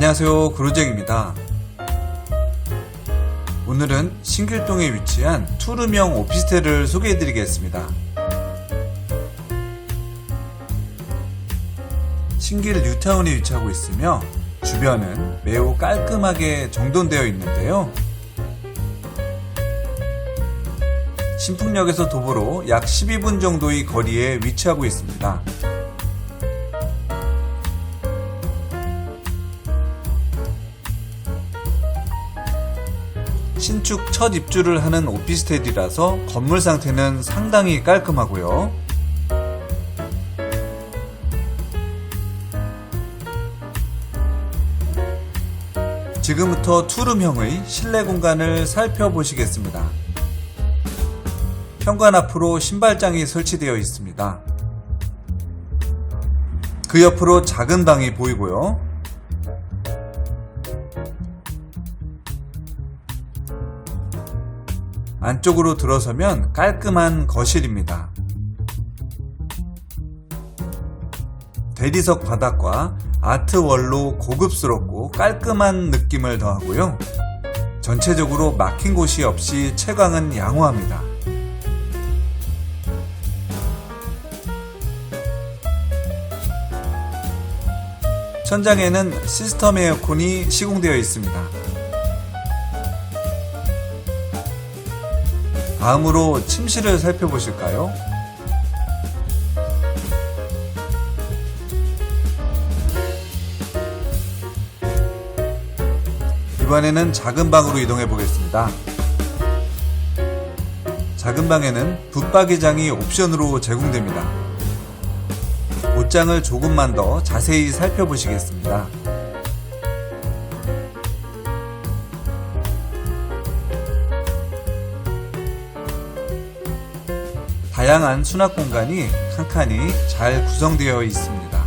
안녕하세요. 그로잭입니다. 오늘은 신길동에 위치한 투룸형 오피스텔을 소개해드리겠습니다. 신길 뉴타운에 위치하고 있으며 주변은 매우 깔끔하게 정돈되어 있는데요. 신풍역에서 도보로 약 12분 정도의 거리에 위치하고 있습니다. 신축 첫 입주를 하는 오피스텔이라서 건물 상태는 상당히 깔끔하고요. 지금부터 투룸형의 실내 공간을 살펴보시겠습니다. 현관 앞으로 신발장이 설치되어 있습니다. 그 옆으로 작은 방이 보이고요. 안쪽으로 들어서면 깔끔한 거실입니다. 대리석 바닥과 아트월로 고급스럽고 깔끔한 느낌을 더하고요. 전체적으로 막힌 곳이 없이 채광은 양호합니다. 천장에는 시스템 에어컨이 시공되어 있습니다. 다음으로 침실을 살펴보실까요? 이번에는 작은 방으로 이동해 보겠습니다. 작은 방에는 붙박이장이 옵션으로 제공됩니다. 옷장을 조금만 더 자세히 살펴보시겠습니다. 다양한 수납 공간이 칸칸이 잘 구성되어 있습니다.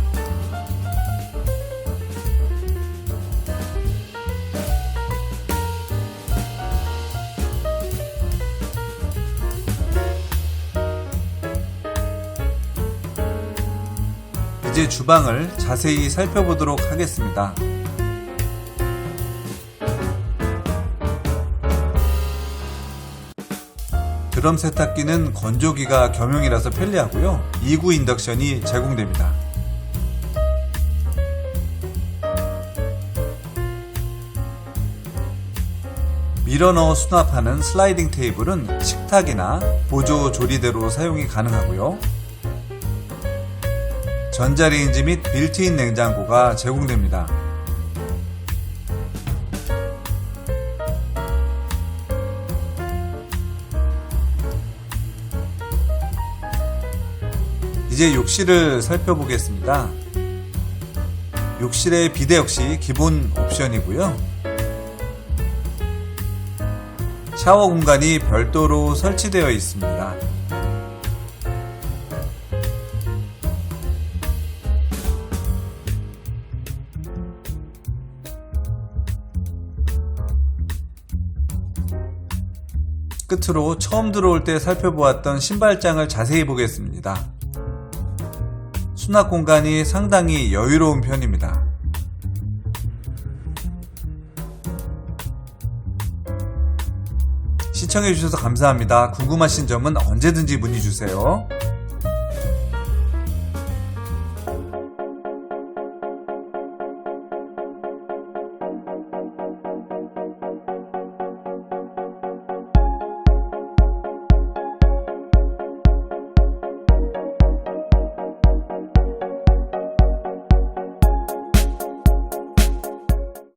이제 주방을 자세히 살펴보도록 하겠습니다. 드럼 세탁기는 건조기가 겸용이라서 편리하고요. 2구 인덕션이 제공됩니다. 밀어 넣어 수납하는 슬라이딩 테이블은 식탁이나 보조 조리대로 사용이 가능하고요. 전자레인지 및 빌트인 냉장고가 제공됩니다. 이제 욕실을 살펴보겠습니다. 욕실의 비대 역시 기본 옵션이고요. 샤워 공간이 별도로 설치되어 있습니다. 끝으로 처음 들어올 때 살펴보았던 신발장을 자세히 보겠습니다. 수납 공간이 상당히 여유로운 편입니다. 시청해주셔서 감사합니다. 궁금하신 점은 언제든지 문의주세요.